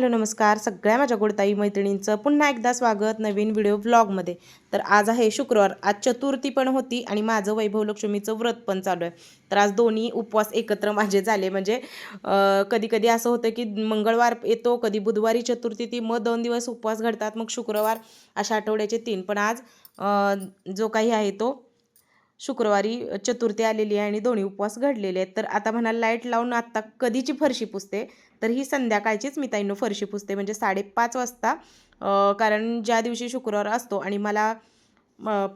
Hello नमस्कार. सगळ्या माझ्या गोडताई मैत्रिणींचं पुन्हा एकदा स्वागत नवीन व्हिडिओ व्लॉगमध्ये. तर आज आहे शुक्रवार आज चतुर्थी पण होती आणि माझं वैभव लक्ष्मीचं व्रत पण चालू आहे. तर आज दोन्ही उपवास एकत्र माझे झाले. म्हणजे कधी कधी असं होतं की मंगळवार येतो कधी बुधवारी चतुर्थी ती मग दोन दिवस उपवास घडतात मग शुक्रवार अशा आठवड्याचे तीन. पण आज जो काही आहे तो शुक्रवारी चतुर्थी आलेली आहे आणि दोन्ही उपवास घडलेले आहेत. तर आता म्हणाल लाइट लावून आत्ता कधीची फरशी पुसते? तर ही संध्याकाळचीच मी ताईंनो फरशी पुसते म्हणजे साडेपाच वाजता. कारण ज्या दिवशी शुक्रवार असतो आणि मला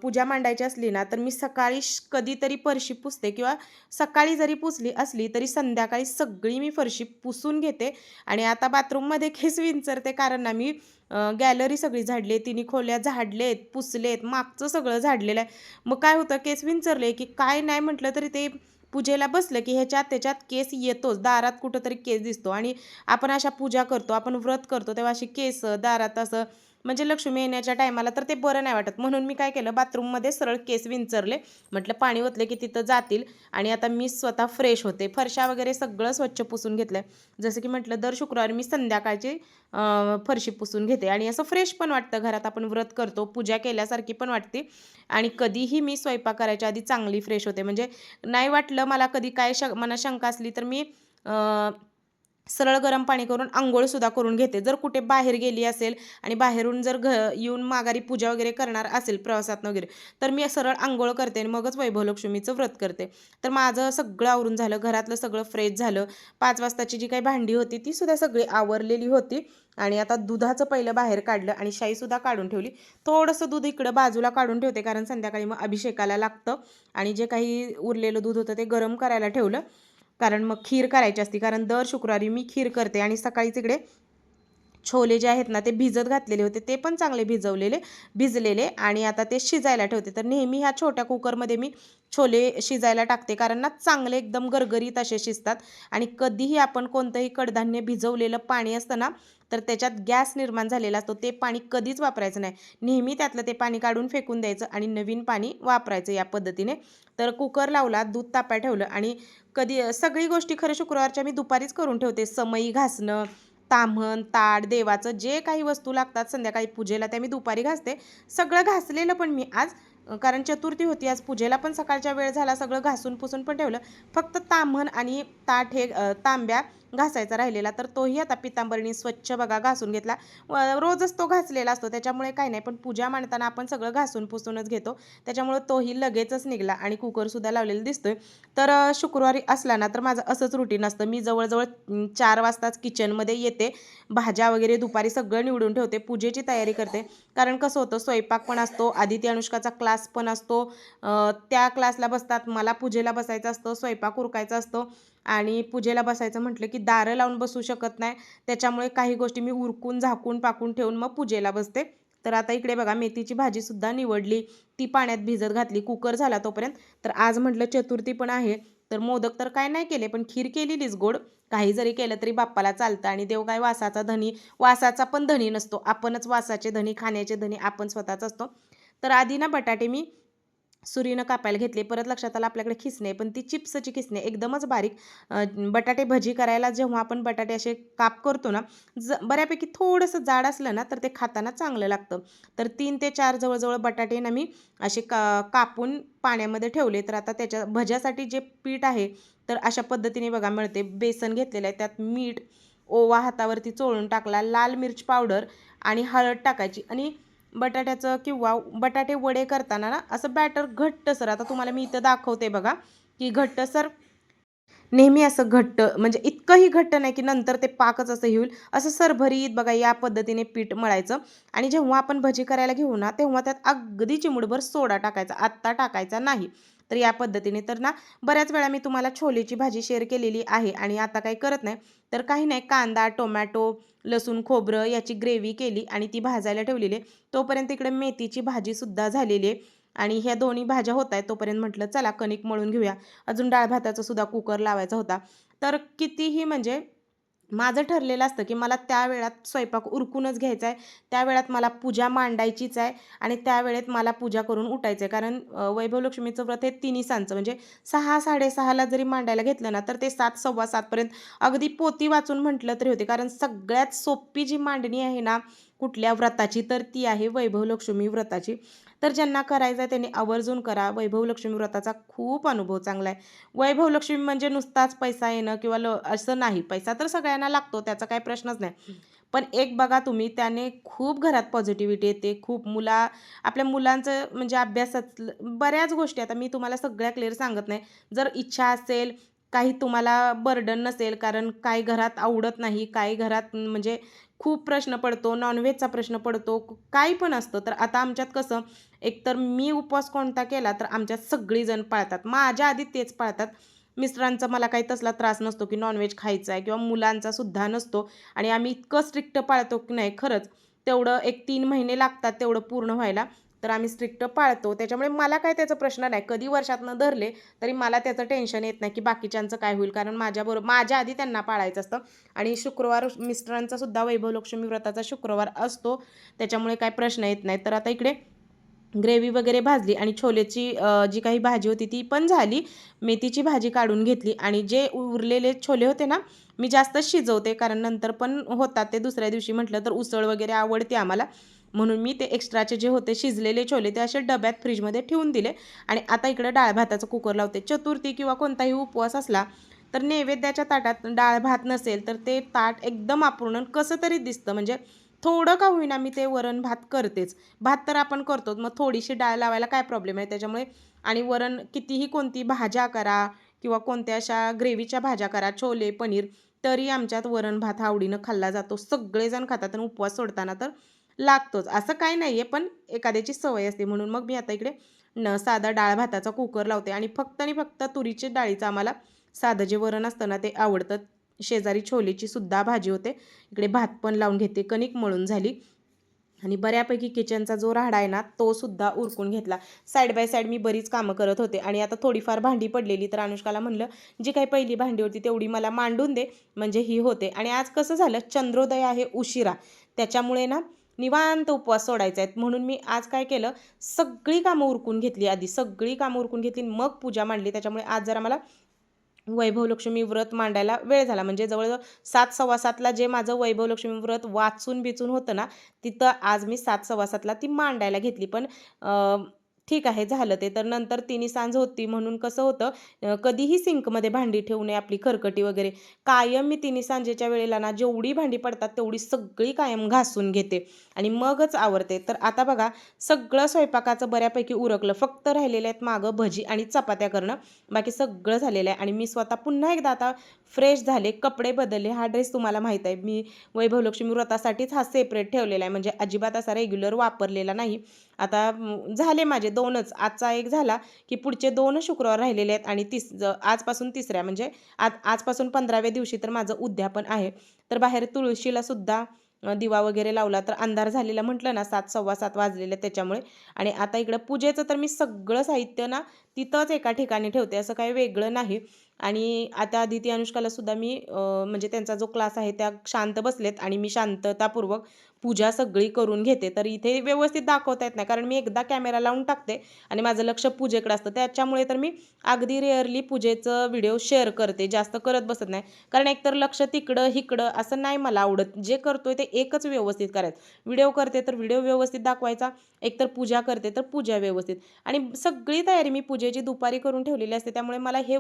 पूजा मांडायची असली ना तर मी सकाळी श- कधीतरी फरशी पुसते किंवा सकाळी जरी पुसली असली तरी संध्याकाळी सगळी मी फरशी पुसून घेते. आणि आता बाथरूममध्ये केस विंचरते कारण ना मी गॅलरी सगळी झाडली आहे तिन्ही खोल्या झाडलेत पुसलेत मागचं सगळं झाडलेलं आहे. मग काय होतं केस विंचरले की काय नाही म्हटलं तरी ते पूजेला बसलं की ह्याच्यात त्याच्यात केस येतोच. दारात कुठंतरी केस दिसतो आणि आपण अशा पूजा करतो आपण व्रत करतो तेव्हा अशी केस दारात असं म्हणजे लक्ष्मी येण्याच्या टायमाला तर ते बरं नाही वाटत. म्हणून मी काय केलं बाथरूममध्ये सरळ केस विंचरले. म्हटलं पाणी ओतले की तिथं जातील. आणि आता मी स्वतः फ्रेश होते. फरशा वगैरे सगळं स्वच्छ पुसून घेतलं जसं की म्हटलं दर शुक्रवारी मी संध्याकाळची फरशी पुसून घेते. आणि असं फ्रेश पण वाटतं. घरात आपण व्रत करतो पूजा केल्यासारखी पण वाटते. आणि कधीही मी स्वयंपाक करायच्या आधी चांगली फ्रेश होते. म्हणजे नाही वाटलं मला कधी काय श मला शंका असली तर मी सरळ गरम पाणी करून आंघोळसुद्धा करून घेते. जर कुठे बाहेर गेली असेल आणि बाहेरून जर घ येऊन माघारी पूजा वगैरे करणार असेल प्रवासात वगैरे तर मी सरळ आंघोळ करते आणि मगच वैभवलक्ष्मीचं व्रत करते. तर माझं सगळं आवरून झालं घरातलं सगळं फ्रेश झालं. पाच वाजताची जी काही भांडी होती ती सुद्धा सगळी आवरलेली होती आणि आता दुधाचं पहिलं बाहेर काढलं आणि शाईसुद्धा काढून ठेवली. थोडंसं दूध इकडं बाजूला काढून ठेवते कारण संध्याकाळी मग अभिषेकाला लागतं आणि जे काही उरलेलं दूध होतं ते गरम करायला ठेवलं. कारण मग खीर करायची असती. कारण दर शुक्रवारी मी खीर करते आणि सकाळी तिकडे छोले जे आहेत ना ते भिजत घातलेले होते. ते पण चांगले भिजवलेले भिजलेले आणि आता ते शिजायला ठेवते. तर नेहमी ह्या छोट्या कुकरमध्ये मी छोले शिजायला टाकते. कारण ना चांगले एकदम गरगरीत असे शिजतात आणि कधीही आपण कोणतंही कडधान्य भिजवलेलं पाणी असतं ना तर त्याच्यात गॅस निर्माण झालेला असतो. ते पाणी कधीच वापरायचं नाही. नेहमी त्यातलं ते पाणी काढून फेकून द्यायचं आणि नवीन पाणी वापरायचं या पद्धतीने. तर कुकर लावला दूध तापाय ठेवलं आणि कधी सगळी गोष्टी खरं शुक्रवारच्या मी दुपारीच करून ठेवते. समई घासणं ताम्हण ताड देवाचं जे काही वस्तू लागतात संध्याकाळी पूजेला त्या मी दुपारी घासते. सगळं घासलेलं पण मी आज कारण चतुर्थी होती आज पूजेला पण सकाळच्या वेळ झाला सगळं घासून पुसून पण ठेवलं. फक्त ताम्हण आणि ताट हे तांब्या घासायचा राहिलेला तर तोही आता पितांबरीने स्वच्छ बघा घासून घेतला. व- रोजच तो घासलेला असतो त्याच्यामुळे काही नाही पण पूजा मांडताना आपण सगळं घासून पुसूनच घेतो. त्याच्यामुळे तोही लगेचच निघला आणि कुकरसुद्धा लावलेला दिसतोय. तर शुक्रवारी असला ना तर माझं असंच रुटीन असतं. मी जवळजवळ चार वाजताच किचनमध्ये येते. भाज्या वगैरे दुपारी सगळं निवडून ठेवते पूजेची तयारी करते. कारण कसं होतं स्वयंपाक पण असतो आदित्य अनुष्काचा क्लास पण असतो. त्या क्लासला बसतात मला पूजेला बसायचं असतं स्वयंपाक उरकायचा असतो. आणि पूजेला बसायचं म्हटलं की दारं लावून बसू शकत नाही. त्याच्यामुळे काही गोष्टी मी उरकून झाकून पाकून ठेवून मग पूजेला बसते. तर आता इकडे बघा मेथीची भाजीसुद्धा निवडली. ती पाण्यात भिजत घातली. कुकर झाला तोपर्यंत. तर आज म्हटलं चतुर्थी पण आहे. तर मोदक तर काय नाही केले पण खीर केलेलीच गोड. काही जरी केलं तरी बाप्पाला चालतं आणि देव काय वासाचा धनी. वासाचा पण धनी नसतो. आपणच वासाचे धनी खाण्याचे धनी आपण स्वतःच असतो. तर आधी ना बटाटे मी सुरीनं कापायला घेतले. परत लक्षात आलं आपल्याकडे खिसणे पण ती चिप्सची खिसणे एकदमच बारीक बटाटे भजी करायला जेव्हा आपण बटाटे असे काप करतो ना ज बऱ्यापैकी थोडंसं जाड असलं ना तर ते खाताना चांगलं लागतं. तर तीन ते चार जवळजवळ बटाटे ना मी असे का कापून पाण्यामध्ये ठेवले. तर आता त्याच्या भज्यासाठी जे पीठ आहे तर अशा पद्धतीने बघा मिळते. बेसन घेतलेलं आहे त्यात मीठ ओवा हातावरती चोळून टाकला लाल मिरची पावडर आणि हळद टाकायची. आणि बटाट्याचं किंवा बटाटे वडे करताना ना असं बॅटर घट्टसर आता तुम्हाला मी इथं दाखवते बघा की घट्टसर नेहमी असं घट्ट म्हणजे इतकंही घट्ट नाही की नंतर ते पाकच असं होईल. असं सरभरीत बघा या पद्धतीने पीठ मळायचं. आणि जेव्हा आपण भजी करायला घेऊ ना तेव्हा त्यात अगदी चिमुडभर सोडा टाकायचा. आत्ता टाकायचा नाही. तर या पद्धतीने तर ना बऱ्याच वेळा मी तुम्हाला छोलेची भाजी शेअर केलेली आहे आणि आता काही करत नाही. तर काही नाही कांदा टोमॅटो लसूण खोबरं याची ग्रेव्ही केली आणि ती भाजायला ठेवलेली आहे. तोपर्यंत इकडे मेथीची भाजीसुद्धा झालेली आहे. आणि ह्या दोन्ही भाज्या होत आहेत तोपर्यंत म्हटलं चला कणिक मळून घेऊया. अजून डाळ भाताचा सुद्धा कुकर लावायचा होता. तर कितीही म्हणजे माझं ठरलेलं असतं की मला त्या वेळात स्वयंपाक उरकूनच घ्यायचा आहे. त्या वेळात मला पूजा मांडायचीच आहे आणि त्यावेळेत मला पूजा करून उठायचं आहे कारण वैभवलक्ष्मीचं वैभव लक्ष्मीचं व्रत हे तिन्ही सांचं. म्हणजे सहा साडेसहाला जरी मांडायला घेतलं ना तर ते सात सव्वा सातपर्यंत अगदी पोती वाचून म्हटलं तरी होते. कारण सगळ्यात सोपी जी मांडणी आहे ना कुठल्या व्रताची तर ती आहे वैभव लक्ष्मी व्रताची. तर ज्यांना करायचं आहे त्यांनी आवर्जून करा. वैभव लक्ष्मी व्रताचा खूप अनुभव चांगला आहे. वैभव लक्ष्मी म्हणजे नुसताच पैसा येणं किंवा ल असं नाही. पैसा तर सगळ्यांना लागतो त्याचा काही प्रश्नच नाही. पण एक बघा तुम्ही त्याने खूप घरात पॉझिटिव्हिटी येते खूप मुला आपल्या मुलांचं म्हणजे अभ्यासात बऱ्याच गोष्टी. आता मी तुम्हाला सगळ्या क्लिअर सांगत नाही. जर इच्छा असेल काही तुम्हाला बर्डन नसेल कारण काही घरात आवडत नाही काही घरात म्हणजे खूप प्रश्न पडतो नॉनव्हेजचा प्रश्न पडतो काही पण असतं. तर आता आमच्यात कसं एकतर मी उपवास कोणता केला तर आमच्यात सगळीजण पाळतात. माझ्या आधी तेच पाळतात. मिस्टरांचा मला काही तसला त्रास नसतो की नॉनव्हेज खायचा आहे किंवा मुलांचा सुद्धा नसतो आणि आम्ही इतकं स्ट्रिक्ट पाळतो की नाही खरंच. तेवढं एक तीन महिने लागतात तेवढं पूर्ण व्हायला. तर आम्ही स्ट्रिक्ट पाळतो. त्याच्यामुळे मला काय त्याचा प्रश्न नाही. कधी वर्षातनं धरले तरी मला त्याचं टेन्शन येत नाही की बाकीच्यांचं काय होईल. कारण माझ्याबरोबर माझ्या आधी त्यांना पाळायचं असतं. आणि शुक्रवार मिस्टरांचा सुद्धा वैभव लक्ष्मी व्रताचा शुक्रवार असतो. त्याच्यामुळे काय प्रश्न येत नाही. तर आता इकडे ग्रेव्ही वगैरे भाजली आणि छोलेची जी काही भाजी होती ती पण झाली. मेथीची भाजी काढून घेतली आणि जे उरलेले छोले होते ना मी जास्तच शिजवते. कारण नंतर पण होतात ते दुसऱ्या दिवशी म्हटलं तर उसळ वगैरे आवडते आम्हाला. म्हणून मी ते एक्स्ट्राचे जे होते शिजलेले छोले ते असे डब्यात फ्रीजमध्ये ठेवून दिले. आणि आता इकडे डाळ भाताचं कुकर लावते. चतुर्थी किंवा कोणताही उपवास असला तर नैवेद्याच्या ताटात डाळ भात नसेल तर ते ताट एकदम अपूर्ण कसं तरी दिसतं. म्हणजे थोडं का होईना मी ते वरण भात करतेच. भात तर आपण करतोच. मग थोडीशी डाळ लावायला काय प्रॉब्लेम आहे? त्याच्यामुळे आणि वरण कितीही कोणती भाज्या करा किंवा कोणत्या अशा ग्रेव्हीच्या भाज्या करा छोले पनीर तरी आमच्यात वरण भात आवडीनं खाल्ला जातो. सगळेजण खातात आणि उपवास सोडताना तर लागतोच. असं काही नाही आहे पण एखाद्याची सवय असते. म्हणून मग मी आता इकडे न साधा डाळ भाताचा कुकर लावते आणि फक्त आणि फक्त तुरीची डाळीचं आम्हाला साधं जे वरण असतं ना ते आवडतं. शेजारी छोलेची सुद्धा भाजी होते. इकडे भात पण लावून घेते. कणिक मळून झाली. आणि बऱ्यापैकी किचनचा जो राहडा आहे ना तो सुद्धा उरकून घेतला. साईड बाय साईड मी बरीच कामं करत होते. आणि आता थोडीफार भांडी पडलेली तर अनुष्काला म्हणलं जी काही पहिली भांडी होती तेवढी मला मांडून दे. म्हणजे ही होते. आणि आज कसं झालं चंद्रोदय आहे उशिरा. त्याच्यामुळे ना निवांत उपवास सोडायचा आहेत. म्हणून मी आज काय केलं सगळी कामं उरकून घेतली आधी. सगळी कामं उरकून घेतली मग पूजा मांडली. त्याच्यामुळे आज जरा मला वैभवलक्ष्मी व्रत मांडायला वेळ झाला. म्हणजे जवळजवळ सात सव्वा सातला जे माझं वैभवलक्ष्मी व्रत वाचून बिचून होतं ना तिथं आज मी सात सव्वा सातला ती मांडायला घेतली. पण ठीक आहे झालं ते. तर नंतर तिने सांज होती म्हणून कसं होतं कधीही सिंकमध्ये भांडी ठेवू नये आपली खरकटी वगैरे कायम मी तिन्ही सांजेच्या वेळेला ना जेवढी भांडी पडतात तेवढी सगळी कायम घासून घेते आणि मगच आवरते. तर आता बघा सगळं स्वयंपाकाचं बऱ्यापैकी उरकलं. फक्त राहिलेले आहेत मागं भजी आणि चपात्या करणं. बाकी सगळं झालेलं आहे आणि मी स्वतः पुन्हा एकदा आता फ्रेश झाले कपडे बदलले. हा ड्रेस तुम्हाला माहीत आहे. मी वैभवलक्ष्मी व्रतासाठीच हा सेपरेट ठेवलेला आहे. म्हणजे अजिबात असा रेग्युलर वापरलेला नाही. आता झाले माझे दोनच. आजचा एक झाला की पुढचे दोन शुक्रवार राहिलेले आहेत आणि तिस ज- आजपासून तिसऱ्या. म्हणजे आज आजपासून पंधराव्या दिवशी तर माझं उद्यापन आहे. तर बाहेर तुळशीला सुद्धा दिवा वगैरे लावला तर अंधार झालेला म्हटलं ना सात सव्वा सात वाजलेले त्याच्यामुळे. आणि आता इकडं पूजेचं तर मी सगळं साहित्य ना तिथंच एका ठिकाणी ठेवते. असं काही वेगळं नाही. आणि आता अदिती अनुष्काला सुद्धा मी म्हणजे त्यांचा जो क्लास आहे त्या शांत बसलेत आणि मी शांततापूर्वक पूजा सगळी करून घेते. तर इथे व्यवस्थित दाखवता येत नाही कारण मी एकदा कॅमेरा लावून टाकते आणि माझं लक्ष पूजेकडे असतं. त्याच्यामुळे तर मी अगदी रेअरली पूजेचं व्हिडिओ शेअर करते जास्त करत बसत नाही. कारण एकतर लक्ष तिकडं हिकडं असं नाही मला आवडत. जे करतोय ते एकच व्यवस्थित करायचं. व्हिडिओ करते तर व्हिडिओ व्यवस्थित दाखवायचा एकतर पूजा करते तर पूजा व्यवस्थित. आणि सगळी तयारी मी पूजेची दुपारी करून ठेवलेली असते त्यामुळे मला हे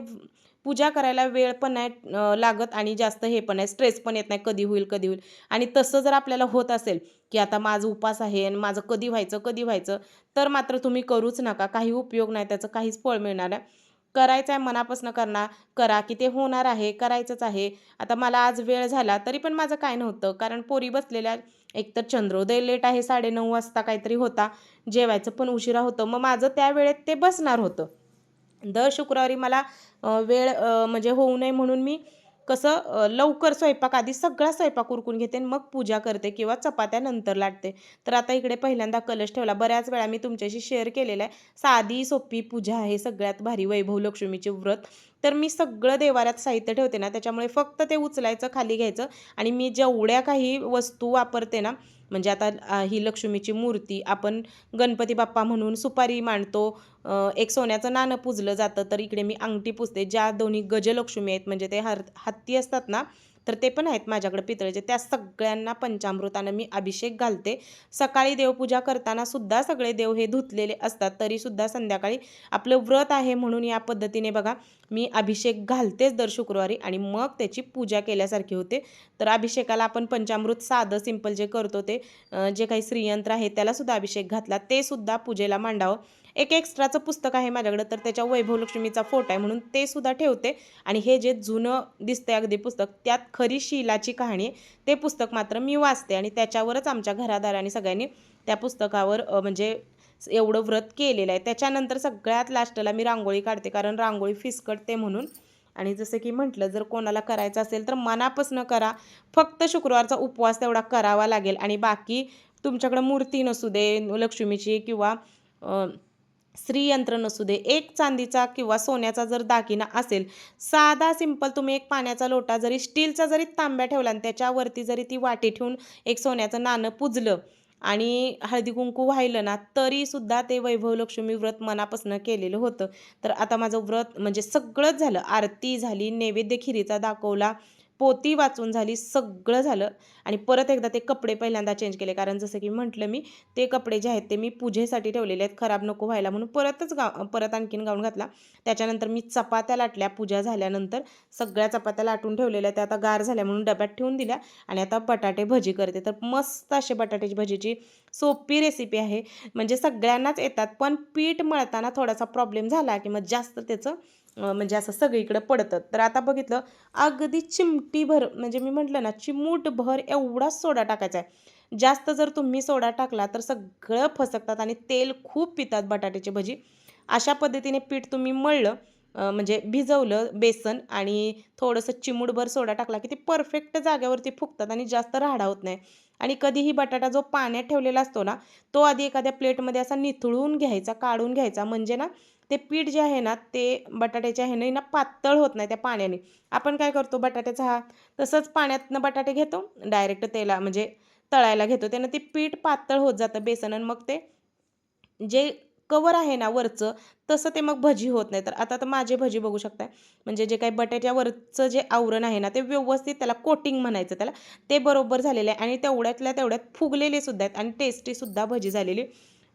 पूजा करायला वेळ पण नाही लागत आणि जास्त हे पण नाही स्ट्रेस पण येत नाही कधी होईल कधी होईल. आणि तसं जर आपल्याला होत असेल की आता माझं उपास आहे आणि माझं कधी व्हायचं कधी व्हायचं तर मात्र तुम्ही करूच नका. काही उपयोग नाही त्याचं काहीच फळ मिळणार आहे करायचं आहे मनापासून करणार करा की ते होणार आहे करायचंच आहे. आता मला आज वेळ झाला तरी पण माझं काय नव्हतं कारण पोरी बसलेल्या एकतर चंद्रोदय लेट आहे साडेनऊ वाजता काहीतरी होता जेवायचं पण उशिरा होतं. मग माझं त्या वेळेत ते बसणार होतं. दर शुक्रवारी मला वेळ म्हणजे होऊ नये म्हणून मी कसं लवकर स्वयंपाक आधी सगळा स्वयंपाक उरकून घेते आणि मग पूजा करते किंवा चपात्या नंतर लाटते. तर आता इकडे पहिल्यांदा कलश ठेवला. बऱ्याच वेळा मी तुमच्याशी शेअर केलेला आहे. साधी सोपी पूजा आहे सगळ्यात भारी वैभव लक्ष्मीचे व्रत. तर मी सगळं देवाऱ्यात साहित्य ठेवते ना त्याच्यामुळे फक्त ते उचलायचं खाली घ्यायचं आणि मी जेवढ्या काही वस्तू वापरते ना म्हणजे आता ही लक्ष्मीची मूर्ती आपण गणपती बाप्पा म्हणून सुपारी मांडतो. एक सोन्याचं नाणं पुजलं जातं तर इकडे मी अंगठी पुजते. ज्या दोन्ही गजलक्ष्मी आहेत म्हणजे ते हर हत्ती असतात ना तर ते पण आहेत माझ्याकडे पितळेचे. त्या सगळ्यांना पंचामृतानं मी अभिषेक घालते. सकाळी देवपूजा करताना सुद्धा सगळे देव हे धुतलेले असतात तरीसुद्धा संध्याकाळी आपलं व्रत आहे म्हणून या पद्धतीने बघा मी अभिषेक घालतेच दर शुक्रवारी आणि मग त्याची पूजा केल्यासारखी होते. तर अभिषेकाला आपण पंचामृत साधं सिंपल जे करतो ते जे काही श्रीयंत्र आहे त्यालासुद्धा अभिषेक घातला. ते सुद्धा पूजेला मांडावं. एक एक्स्ट्राचं पुस्तक आहे माझ्याकडं तर त्याच्या वैभव लक्ष्मीचा फोटो आहे म्हणून ते सुद्धा ठेवते. आणि हे जे जुनं दिसतंय अगदी पुस्तक त्यात खरी शीलाची कहाणी ते पुस्तक मात्र मी वाचते आणि त्याच्यावरच आमच्या घरादारांनी सगळ्यांनी त्या पुस्तकावर म्हणजे एवढं व्रत केलेलं आहे. त्याच्यानंतर सगळ्यात लास्टला मी रांगोळी काढते कारण रांगोळी फिसकटते म्हणून. आणि जसं की म्हटलं जर कोणाला करायचं असेल तर मनापासून करा. फक्त शुक्रवारचा उपवास तेवढा करावा लागेल. आणि बाकी तुमच्याकडं मूर्ती नसू दे लक्ष्मीची किंवा स्त्रीयंत्र श्रीयंत्र नसू दे एक चांदीचा किंवा सोन्याचा जर दागिना असेल साधा सिंपल तुम्ही एक पाण्याचा लोटा जरी स्टीलचा जरी तांब्या ठेवला आणि त्याच्यावरती जरी ती वाटी ठेवून एक सोन्याचं नाणं पुजलं आणि हळदी कुंकू व्हायलं ना तरीसुद्धा ते वैभव लक्ष्मी व्रत मनापासून केलेलं होतं. तर आता माझं व्रत म्हणजे सगळंच झालं. आरती झाली नैवेद्य खिरीचा दाखवला पोती वाचून झाली सगळं झालं. आणि परत एकदा ते कपडे पहिल्यांदा चेंज केले. कारण जसं की म्हटलं मी ते कपडे जे आहेत ते मी पूजेसाठी ठेवलेले आहेत. खराब नको व्हायला म्हणून परतच गा परत आणखीन गाऊन घातला. त्याच्यानंतर मी चपात्या लाटल्या. पूजा झाल्यानंतर सगळ्या चपात्या लाटून ठेवलेल्या त्या आता गार झाल्या म्हणून डब्यात ठेवून दिल्या. आणि आता बटाटे भजी करते. तर मस्त असे बटाट्याची भजीची सोपी रेसिपी आहे. म्हणजे सगळ्यांनाच येतात. पण पीठ मळताना थोडासा प्रॉब्लेम झाला की मग जास्त त्याचं म्हणजे असं सगळीकडे पडतं. तर आता बघितलं अगदी चिमटीभर म्हणजे मी म्हटलं ना चिमूटभर एवढाच सोडा टाकायचा आहे. जास्त जर तुम्ही सोडा टाकला तर सगळं फसकतात आणि तेल खूप पितात बटाट्याची भजी. अशा पद्धतीने पीठ तुम्ही मळलं म्हणजे भिजवलं बेसन आणि थोडंसं चिमूटभर सोडा टाकला की ते परफेक्ट जाग्यावरती फुगतात आणि जास्त राहाडा होत नाही. आणि कधीही बटाटा जो पाण्यात ठेवलेला असतो ना तो आधी एखाद्या प्लेटमध्ये असा निथळून घ्यायचा काढून घ्यायचा. म्हणजे ना ते पीठ जे आहे ना ते बटाट्याच्या ह्याने ना पातळ होत नाही त्या पाण्याने. आपण काय करतो बटाट्याचा हा तसंच पाण्यातनं बटाटे घेतो डायरेक्ट तेला म्हणजे तळायला घेतो. त्यानं ते पीठ पातळ होत जातं बेसन आणि मग ते जे कवर आहे ना वरचं तसं ते मग भजी होत नाही. तर आता तर माझे भजी बघू शकताय. म्हणजे जे काही बटाट्यावरचं जे आवरण आहे ना ते व्यवस्थित त्याला कोटिंग म्हणायचं त्याला. ते बरोबर झालेलं आहे आणि तेवढ्यातल्या तेवढ्यात फुगलेले सुद्धा आहेत आणि टेस्टीसुद्धा भजी झालेली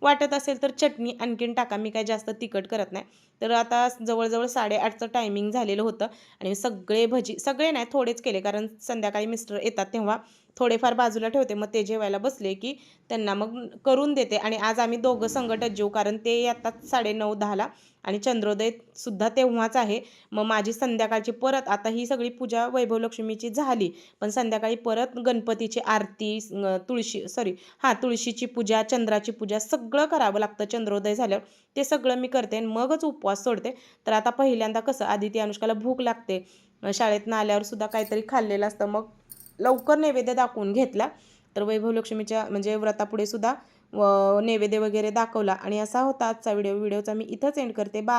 वाटत असेल तर चटणी आणखीन टाका मी काय जास्त तिखट करत नाही. तर आता जवळजवळ साडेआठचं टायमिंग झालेलं होतं आणि सगळे भजी सगळे नाही थोडेच केले. कारण संध्याकाळी मिस्टर येतात तेव्हा. थोडेफार बाजूला ठेवते. मग ते जेवायला बसले की त्यांना मग करून देते. आणि आज आम्ही दोघं संकटच जेऊ कारण ते आता साडे नऊ दहाला आणि चंद्रोदय सुद्धा तेव्हाच आहे. मग माझी संध्याकाळची परत आता ही सगळी पूजा वैभव लक्ष्मीची झाली. पण संध्याकाळी परत गणपतीची आरती तुळशी सॉरी हां तुळशीची पूजा चंद्राची पूजा सगळं करावं लागतं. चंद्रोदय झाल्यावर ते सगळं मी करते आणि मगच उपवास सोडते. तर आता पहिल्यांदा कसं आदिती अनुष्काला भूक लागते. अं, शाळेतनं आल्यावर सुद्धा काहीतरी खाल्लेलं असतं. मग लवकर नैवेद्य दाखवून घेतला. तर वैभव लक्ष्मीच्या म्हणजे व्रतापुढे सुद्धा व नैवेद्य वगैरे दाखवला. आणि असा होता आजचा व्हिडिओ. व्हिडिओचा मी इथंच एंड करते. बाय